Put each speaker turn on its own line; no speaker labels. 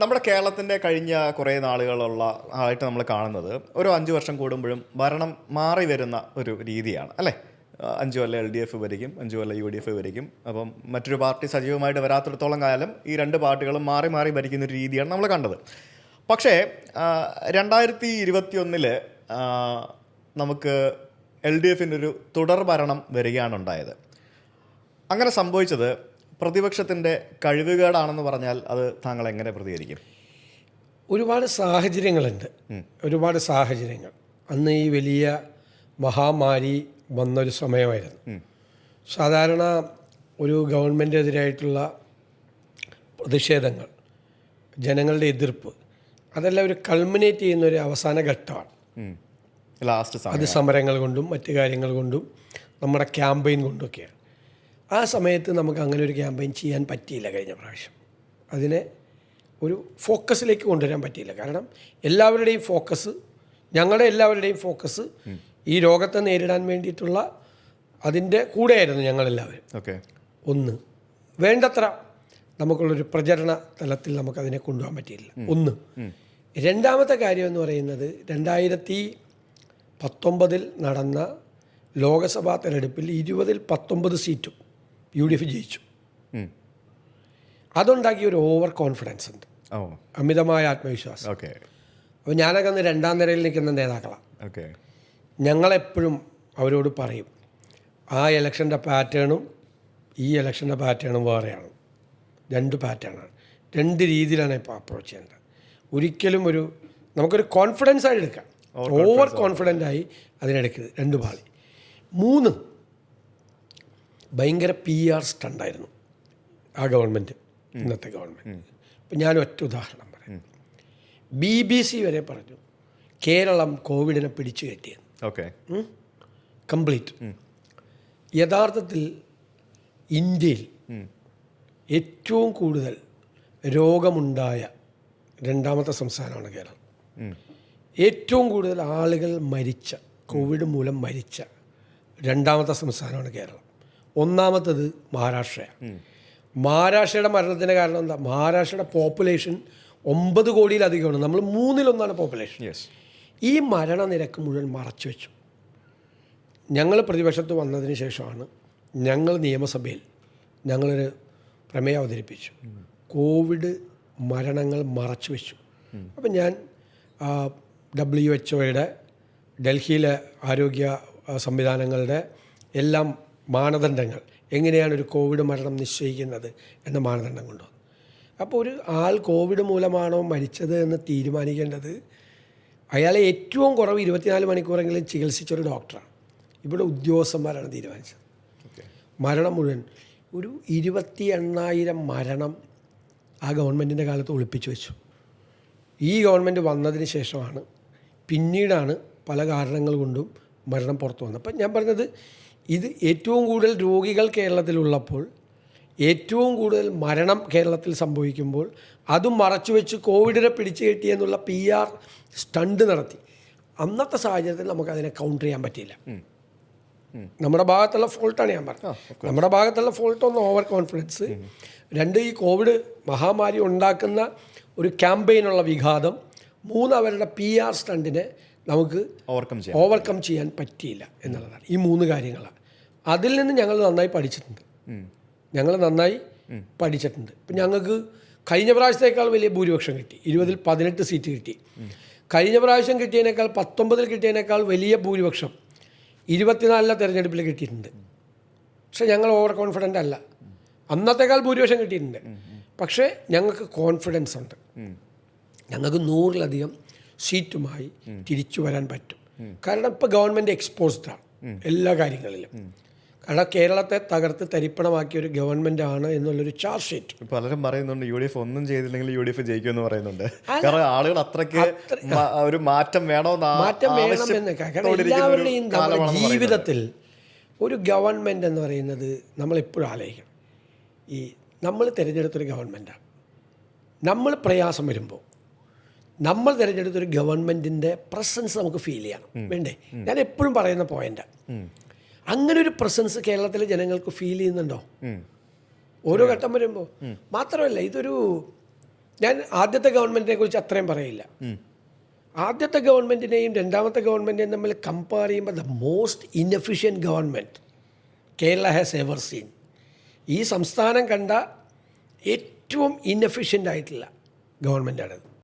നമ്മുടെ കേരളത്തിന്റെ കഴിഞ്ഞ കുറേ നാളുകളുള്ള ആയിട്ട് നമ്മൾ കാണുന്നത് ഒരു അഞ്ച് വർഷം കൂടുമ്പോഴും ഭരണം മാറി വരുന്ന ഒരു രീതിയാണ് അല്ലേ? അഞ്ച് കൊല്ലം എൽ ഡി എഫ് ഭരിക്കും അഞ്ച് കൊല്ലം യു ഡി എഫ് ഭരിക്കും. അപ്പം മറ്റൊരു പാർട്ടി സജീവമായിട്ട് വരാത്തിടത്തോളം കാലം ഈ രണ്ട് പാർട്ടികളും മാറി മാറി ഭരിക്കുന്ന ഒരു രീതിയാണ് നമ്മൾ കണ്ടത്. പക്ഷേ രണ്ടായിരത്തി ഇരുപത്തി ഒന്നിൽ നമുക്ക് എൽ ഡി എഫിന്റെ ഒരു തുടർ ഭരണം വരികയാണ് ഉണ്ടായത്. അങ്ങനെ സംഭവിച്ചത് പ്രതിപക്ഷത്തിന്റെ കഴിവുകേടാണെന്ന് പറഞ്ഞാൽ അത് താങ്കൾ എങ്ങനെ പ്രതികരിക്കും?
ഒരുപാട് സാഹചര്യങ്ങളുണ്ട്. ഒരുപാട് സാഹചര്യങ്ങൾ. അന്ന് ഈ വലിയ മഹാമാരി വന്നൊരു സമയമായിരുന്നു. സാധാരണ ഒരു ഗവൺമെന്റിനെതിരായിട്ടുള്ള പ്രതിഷേധങ്ങൾ ജനങ്ങളുടെ എതിർപ്പ് അതെല്ലാം ഒരു കൾമിനേറ്റ് ചെയ്യുന്ന ഒരു അവസാന ഘട്ടമാണ്.
ലാസ്റ്റ്
അത് സമരങ്ങൾ കൊണ്ടും മറ്റു കാര്യങ്ങൾ കൊണ്ടും നമ്മുടെ ക്യാമ്പയിൻ കൊണ്ടൊക്കെയാണ് ആ സമയത്ത് നമുക്ക് അങ്ങനെ ഒരു ക്യാമ്പയിൻ ചെയ്യാൻ പറ്റിയില്ല കഴിഞ്ഞ പ്രാവശ്യം. അതിനെ ഒരു ഫോക്കസിലേക്ക് കൊണ്ടുവരാൻ പറ്റിയില്ല. കാരണം എല്ലാവരുടെയും ഫോക്കസ് ഞങ്ങളുടെ എല്ലാവരുടെയും ഫോക്കസ് ഈ രോഗത്തെ നേരിടാൻ വേണ്ടിയിട്ടുള്ള അതിന്റെ കൂടെയായിരുന്നു ഞങ്ങളെല്ലാവരും.
ഓക്കെ.
ഒന്ന് വേണ്ടത്ര നമുക്കുള്ളൊരു പ്രചരണ തലത്തിൽ നമുക്കതിനെ കൊണ്ടുപോകാൻ പറ്റിയില്ല. ഒന്ന് രണ്ടാമത്തെ കാര്യം എന്ന് പറയുന്നത് രണ്ടായിരത്തി പത്തൊമ്പതിൽ നടന്ന ലോകസഭാ തെരഞ്ഞെടുപ്പിൽ ഇരുപതിൽ പത്തൊമ്പത് സീറ്റും യു ഡി എഫ് ജയിച്ചു. അതുണ്ടാക്കിയ ഒരു ഓവർ കോൺഫിഡൻസ് ഉണ്ട്. അമിതമായ ആത്മവിശ്വാസം.
ഓക്കെ.
അപ്പോൾ ഞാനൊക്കെ അന്ന് രണ്ടാം നിരയിൽ നിൽക്കുന്ന നേതാക്കളാണ്
ഓക്കെ.
ഞങ്ങളെപ്പോഴും അവരോട് പറയും ആ ഇലക്ഷന്റെ പാറ്റേണും ഈ ഇലക്ഷന്റെ പാറ്റേണും വേറെയാണ്. രണ്ട് പാറ്റേണാണ് രണ്ട് രീതിയിലാണ് ഇപ്പോൾ അപ്രോച്ച് ചെയ്യേണ്ടത്. ഒരിക്കലും ഒരു നമുക്കൊരു കോൺഫിഡൻസ് ആയി എടുക്കാം. ഓവർ കോൺഫിഡന്റ് ആയി അതിനെടുക്കരുത്. രണ്ട് പാളി. മൂന്ന് ഭയങ്കര പി ആർ സ്റ്റണ്ടായിരുന്നു ആ ഗവൺമെന്റ് ഇന്നത്തെ ഗവൺമെന്റ് ഇപ്പം ഞാൻ ഒറ്റ ഉദാഹരണം പറയാം. ബി ബി സി വരെ പറഞ്ഞു കേരളം കോവിഡിനെ പിടിച്ചു കയറ്റിയെന്ന്.
ഓക്കെ.
കംപ്ലീറ്റ്. യഥാർത്ഥത്തിൽ ഇന്ത്യയിൽ ഏറ്റവും കൂടുതൽ രോഗമുണ്ടായ രണ്ടാമത്തെ സംസ്ഥാനമാണ് കേരളം. ഏറ്റവും കൂടുതൽ ആളുകൾ മരിച്ച കോവിഡ് മൂലം മരിച്ച രണ്ടാമത്തെ സംസ്ഥാനമാണ് കേരളം. ഒന്നാമത്തത് മഹാരാഷ്ട്രയാണ് മഹാരാഷ്ട്രയുടെ മരണത്തിന്റെ കാരണം എന്താ? മഹാരാഷ്ട്രയുടെ പോപ്പുലേഷൻ ഒമ്പത് കോടിയിലധികമാണ്. നമ്മൾ മൂന്നിലൊന്നാണ് പോപ്പുലേഷൻ ഈ മരണനിരക്ക് മുഴുവൻ മറച്ചു വെച്ചു ഞങ്ങൾ പ്രതിപക്ഷത്ത് വന്നതിന് ശേഷമാണ് ഞങ്ങൾ നിയമസഭയിൽ ഞങ്ങളൊരു പ്രമേയം അവതരിപ്പിച്ചു. കോവിഡ് മരണങ്ങൾ മറച്ചു വെച്ചു അപ്പം ഞാൻ ഡബ്ല്യു എച്ച് ഒയുടെ ഡൽഹിയിലെ ആരോഗ്യ സംവിധാനങ്ങളുടെ എല്ലാം മാനദണ്ഡങ്ങൾ. എങ്ങനെയാണ് ഒരു കോവിഡ് മരണം നിശ്ചയിക്കുന്നത് എന്ന മാനദണ്ഡം കൊണ്ടുവന്നു അപ്പോൾ ഒരു ആൾ കോവിഡ് മൂലമാണോ മരിച്ചത് എന്ന് തീരുമാനിക്കേണ്ടത് അയാളെ ഏറ്റവും കുറവ് ഇരുപത്തിനാല് മണിക്കൂറെങ്കിലും ചികിത്സിച്ചൊരു ഡോക്ടറാണ് ഇവിടെ ഉദ്യോഗസ്ഥന്മാരാണ് തീരുമാനിച്ചത്. മരണം മുഴുവൻ ഒരു ഇരുപത്തി എണ്ണായിരം മരണം ആ ഗവൺമെന്റിന്റെ കാലത്ത് ഒളിപ്പിച്ചു വെച്ചു. ഈ ഗവൺമെന്റ് വന്നതിന് ശേഷമാണ് പിന്നീടാണ് പല കാരണങ്ങൾ കൊണ്ടും മരണം പുറത്തു വന്നത്. അപ്പം ഞാൻ പറഞ്ഞത് ഇത് ഏറ്റവും കൂടുതൽ രോഗികൾ കേരളത്തിലുള്ളപ്പോൾ ഏറ്റവും കൂടുതൽ മരണം കേരളത്തിൽ സംഭവിക്കുമ്പോൾ അതും മറച്ചു വെച്ച് കോവിഡിനെ പിടിച്ചു കെട്ടി എന്നുള്ള പി ആർ സ്റ്റണ്ട് നടത്തി. അന്നത്തെ സാഹചര്യത്തിൽ നമുക്കതിനെ കൗണ്ടർ ചെയ്യാൻ പറ്റിയില്ല. നമ്മുടെ ഭാഗത്തുള്ള ഫോൾട്ടാണ് ഞാൻ പറഞ്ഞത്. നമ്മുടെ ഭാഗത്തുള്ള ഫോൾട്ട് ഒന്ന് ഓവർ കോൺഫിഡൻസ് രണ്ട് ഈ കോവിഡ് മഹാമാരി ഉണ്ടാക്കുന്ന ഒരു ക്യാമ്പയിനുള്ള വിഘാതം മൂന്ന് അവരുടെ പി ആർ സ്റ്റണ്ടിനെ നമുക്ക്
ഓവർകം
ഓവർകം ചെയ്യാൻ പറ്റിയില്ല എന്നുള്ളതാണ്. ഈ മൂന്ന് കാര്യങ്ങളാണ്. അതിൽ നിന്ന് ഞങ്ങൾ നന്നായി പഠിച്ചിട്ടുണ്ട്. ഞങ്ങൾ നന്നായി പഠിച്ചിട്ടുണ്ട്. ഇപ്പം ഞങ്ങൾക്ക് കഴിഞ്ഞ പ്രാവശ്യത്തേക്കാൾ വലിയ ഭൂരിപക്ഷം കിട്ടി. ഇരുപതിൽ പതിനെട്ട് സീറ്റ് കിട്ടി. കഴിഞ്ഞ പ്രാവശ്യം കിട്ടിയതിനേക്കാൾ പത്തൊമ്പതിൽ കിട്ടിയതിനേക്കാൾ വലിയ ഭൂരിപക്ഷം ഇരുപത്തിനാലിലെ തെരഞ്ഞെടുപ്പിൽ കിട്ടിയിട്ടുണ്ട്. പക്ഷെ ഞങ്ങൾ ഓവർ കോൺഫിഡന്റ് അല്ല. അന്നത്തേക്കാൾ ഭൂരിപക്ഷം കിട്ടിയിട്ടുണ്ട്. പക്ഷേ ഞങ്ങൾക്ക് കോൺഫിഡൻസ് ഉണ്ട്. ഞങ്ങൾക്ക് നൂറിലധികം സീറ്റുമായി തിരിച്ചു വരാൻ പറ്റും. കാരണം ഇപ്പോൾ ഗവൺമെന്റ് എക്സ്പോസ്ഡാണ് എല്ലാ കാര്യങ്ങളിലും. കാരണം കേരളത്തെ തകർത്ത് തരിപ്പണമാക്കിയ ഒരു ഗവൺമെന്റ് ആണ് എന്നുള്ളൊരു ചാർജ് ഷീറ്റ്
പലരും പറയുന്നുണ്ട് യു ഡി എഫ് ഒന്നും ചെയ്തില്ലെങ്കിൽ യു ഡി എഫ് ജയിക്കുമെന്ന് പറയുന്നുണ്ട്. കാരണം ആളുകൾ അത്രയ്ക്ക് ഒരു മാറ്റം വേണമെന്ന്
മാറ്റം വേണമെന്ന് കാരണം എല്ലാവരുടെയും. ജീവിതത്തിൽ ഒരു ഗവൺമെന്റ് എന്ന് പറയുന്നത് നമ്മളെപ്പോഴും ആലോചിക്കണം. ഈ നമ്മൾ തിരഞ്ഞെടുത്തൊരു ഗവൺമെന്റാണ് നമ്മൾ പ്രയാസം വരുമ്പോൾ നമ്മൾ തിരഞ്ഞെടുത്തൊരു ഗവൺമെന്റിന്റെ പ്രസൻസ് നമുക്ക് ഫീൽ ചെയ്യണം. വേണ്ടേ? ഞാൻ എപ്പോഴും പറയുന്ന പോയിന്റാണ് അങ്ങനെ ഒരു പ്രസൻസ് കേരളത്തിലെ ജനങ്ങൾക്ക് ഫീൽ ചെയ്യുന്നുണ്ടോ? ഓരോ ഘട്ടം വരുമ്പോൾ മാത്രമല്ല ഇതൊരു ഞാൻ ആദ്യത്തെ ഗവൺമെന്റിനെ കുറിച്ച് അത്രയും പറയില്ല. ആദ്യത്തെ ഗവൺമെന്റിനെയും രണ്ടാമത്തെ ഗവൺമെന്റിനെയും തമ്മിൽ കമ്പയർ ചെയ്യുമ്പോൾ the most inefficient government Kerala has ever seen ഈ സംസ്ഥാനം കണ്ട ഏറ്റവും ഇൻഎഫിഷ്യന്റ് ആയിട്ടുള്ള ഗവൺമെന്റാണിത്